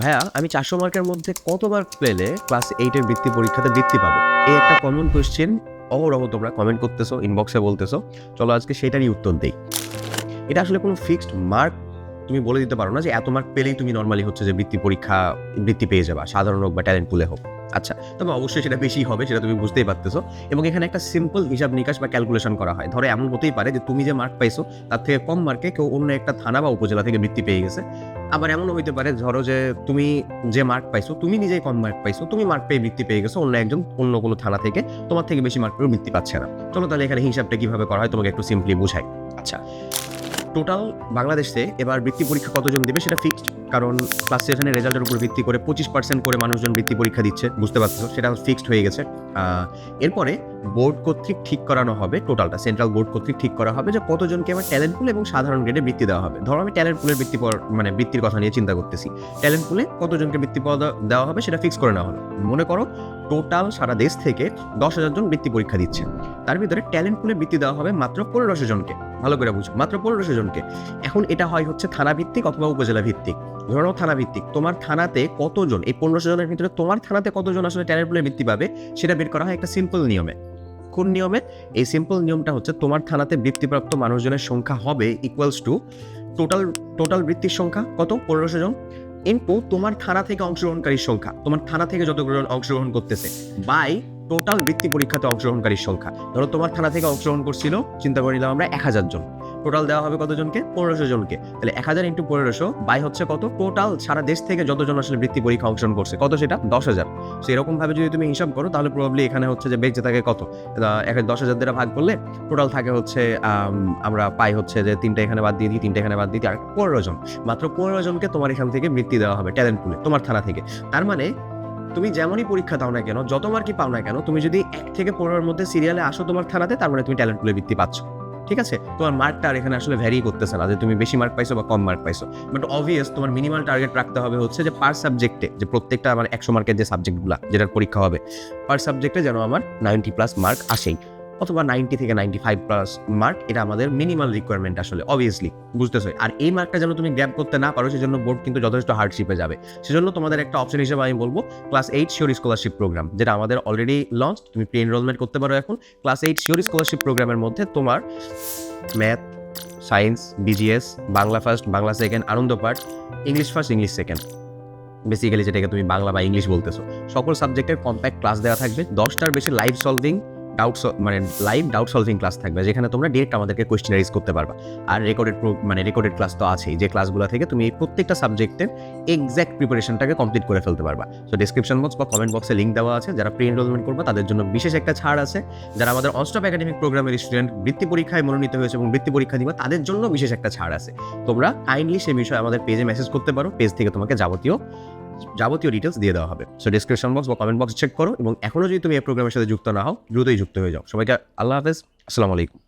ভাইয়া, আমি চারশো মার্কের মধ্যে কতবার পেলে ক্লাস এইটের বৃত্তি পরীক্ষাতে বৃত্তি পাবো? এই একটা কমন কোয়েশ্চেন অহরহ তোমরা কমেন্ট করতেছো ইনবক্সে বলতেছো। চলো আজকে সেটারই উত্তর দিই। এটা আসলে কোনো ফিক্সড মার্ক তুমি বলে দিতে পারো না যে এত মার্ক পেলেই তুমি নর্মালি হচ্ছে যে বৃত্তি পরীক্ষা, বৃত্তি পেয়ে যাবা, সাধারণ হোক বা ট্যালেন্ট পুলে হোক। আচ্ছা তবে অবশ্যই সেটা বেশি হবে, সেটা তুমি বুঝতেই পারতেছো। এবং এখানে একটা সিম্পল হিসাব নিকাশ বা ক্যালকুলেশন করা হয়। ধরো এমন হতেই পারে যে তুমি যে মার্ক পাইছো, তার থেকে কম মার্কে কেউ অন্য একটা থানা বা উপজেলা থেকে বৃত্তি পেয়ে গেছে। আবার এমনও হইতে পারে, ধরো যে তুমি যে মার্ক পাইছো, তুমি নিজেই কম মার্ক পাইছো, তুমি মার্ক পেয়ে বৃত্তি পেয়ে গেছো অন্য একজন, অন্য কোনো থানা থেকে, তোমার থেকে বেশি মার্ক পেয়ে বৃত্তি পাচ্ছে না। চলো তাহলে এখানে হিসাবটা কীভাবে করা হয় তোমাকে একটু সিম্পলি বুঝাই। আচ্ছা। টোটাল বাংলাদেশে এবার বৃত্তি পরীক্ষা কতজন দেবে সেটা ফিক্সড কারণ ক্লাস সেভেনের রেজাল্টের উপর ভিত্তি করে পঁচিশ পার্সেন্ট করে মানুষজন বৃত্তি পরীক্ষা দিচ্ছে, বুঝতে পারছ? সেটা ফিক্সড হয়ে গেছে। এরপরে বোর্ড কর্তৃক ঠিক করানো হবে টোটালটা সেন্ট্রাল বোর্ড কর্তৃক ঠিক করা হবে যে কতজনকে আমার ট্যালেন্ট পুল এবং সাধারণ গ্রেডে বৃত্তি দেওয়া হবে। ধরো আমি ট্যালেন্ট পুলের বৃত্তি মানে বৃত্তির কথা নিয়ে চিন্তা করতেছি। ট্যালেন্ট পুলে কতজনকে বৃত্তি দেওয়া হবে সেটা ফিক্স করে নেওয়া হলো। মনে করো টোটাল সারা দেশ থেকে দশ হাজার জন বৃত্তি পরীক্ষা দিচ্ছে। তার ভিতরে ট্যালেন্ট পুলে বৃত্তি দেওয়া হবে মাত্র পনেরোশো জনকে। ভালো করে বুঝো। মাত্র পনেরোশো জনকে। এখন এটা হয় হচ্ছে থানা ভিত্তিক অথবা উপজেলা ভিত্তিক ধরো থানা ভিত্তিক তোমার থানাতে কতজন? এই পনেরোশো জনের ভিতরে তোমার থানাতে কতজন আসলে ট্যালেন্ট পুলে বৃত্তি পাবে? সেটা বের করা হয় একটা সিম্পল নিয়মে। কোন নিয়মে? এই সিম্পল নিয়মটা হচ্ছে তোমার থানাতে বৃত্তিপ্রাপ্ত মানুষজনের সংখ্যা হবে ইকুয়ালস টু টোটাল টোটাল বৃত্তির সংখ্যা কত? পনেরোশো জন। ইনটু তোমার থানা থেকে অংশগ্রহণকারীর সংখ্যা। তোমার থানা থেকে যতগুলো অংশগ্রহণ করতেছে। বাই টোটাল বৃত্তি পরীক্ষাতে অংশগ্রহণকারীর সংখ্যা। ধরো তোমার থানা থেকে অংশগ্রহণ করছিল চিন্তা করে নিলাম আমরা এক হাজার জন। টোটাল দেওয়া হবে কতজনকে? পনেরোশো জনকে। তাহলে এক হাজার ইন্টু পনেরোশো বাই হচ্ছে কত? টোটাল সারা দেশ থেকে যতজন আসলে বৃত্তি পরীক্ষা অংশগ্রহণ করছে কত সেটা? দশ হাজার। সো এরকম ভাবে যদি তুমি হিসাব করো তাহলে প্রবাবলি এখানে হচ্ছে যে বেঁচে থাকে কত? এক দশ হাজার দ্বারা ভাগ করলে টোটাল থাকে হচ্ছে আম, আমরা পাই হচ্ছে যে তিনটা এখানে বাদ দিয়ে দিই তিনটা এখানে বাদ দিয়ে দিই আর পনেরো জন। মাত্র পনেরো জনকে তোমার এখান থেকে বৃত্তি দেওয়া হবে ট্যালেন্ট পুলে তোমার থানা থেকে। তার মানে তুমি যেমনই পরীক্ষা দাও না কেন, যত মার্কই পাও না কেন, তুমি যদি এক থেকে পনেরোর মধ্যে সিরিয়ালে আসো তোমার থানাতে, তার মানে তুমি ট্যালেন্ট পুলে বৃত্তি পাচ্ছ। ঠিক আছে? তোমার মার্কটা আর এখানে আসলে ভ্যারি করতেছে না যে তুমি বেশি মার্ক পাইছো বা কম মার্ক পাইছো। বাট অবভিয়াস তোমার মিনিমাল টার্গেট রাখতে হবে হচ্ছে যে পার সাবজেক্টে যে প্রত্যেকটা আমার একশো মার্কের যে সাবজেক্টগুলো যেটার পরীক্ষা হবে পার সাবজেক্টে যেন আমার নাইনটি প্লাস মার্ক আসেই। অথবা নাইনটি থেকে নাইনটি ফাইভ প্লাস মার্ক এটা আমাদের মিনিমাল রিকোয়ারমেন্ট আসলে অবভিয়াসলি বুঝতেছো? আর এই মার্কটা যেন তুমি গ্যাপ করতে না পারো, সেজন্য বোর্ড কিন্তু যথেষ্ট হার্ডশিপে যাবে। সেজন্য তোমাদের একটা অপশন হিসেবে আমি বলব class eight sure scholarship programme যেটা আমাদের অলরেডি লঞ্চ তুমি প্রি এনরোলমেন্ট করতে পারো এখন। ক্লাস এইট শিওর স্কলারশিপ প্রোগ্রামের মধ্যে তোমার math science BGS Bangla first Bangla second Ananda Path English first English second basically যেটাকে তুমি বাংলা বা ইংলিশ বলতেছো। সকল সাবজেক্টের কম্প্যাক্ট ক্লাস দেওয়া থাকবে। দশটার বেশি লাইভ সলভিং ডাউট মানে লাইভ ডাউট সলভিং ক্লাস থাকবে, যেখানে তোমরা ডিরেক্ট আমাদেরকে কোয়েশ্চেন রাইজ করতে পারবা। আর রেকর্ডেড মানে রেকর্ডেড ক্লাস তো আছেই, যে ক্লাসগুলো থেকে তুমি এই প্রত্যেকটা সাবজেক্টের এক্স্যাক্ট প্রিপারেশনটাকে কমপ্লিট করে ফেলতে পারবা। সো ডিসক্রিপশন বক্স বা কমেন্ট বক্সে লিঙ্ক দেওয়া আছে, যারা প্রি এনরোলমেন্ট করবে, তাদের জন্য বিশেষ একটা ছাড় আছে। যারা আমাদের অনস্টপ একাডেমিক প্রোগ্রামের স্টুডেন্ট বৃত্তি পরীক্ষায় মনোনীত হয়েছে এবং বৃত্তি পরীক্ষা দিবা, তাদের জন্য বিশেষ একটা ছাড় আছে। তোমরা কাইন্ডলি সেই বিষয়ে আমাদের পেজে মেসেজ করতে পারো পেজ থেকে তোমাকে যাবতীয় যাবতীয় ডিটেলস দিয়ে দেওয়া হবে। সো ডিসক্রিপশন বক্স বা কমেন্ট বক্স চেক করো এবং এখনও যদি তুমি এই প্রোগ্রামের সাথে যুক্ত না হও, দ্রুতই যুক্ত হয়ে যাও। সবাইকে আল্লাহ হাফেজ। আসসালামু আলাইকুম।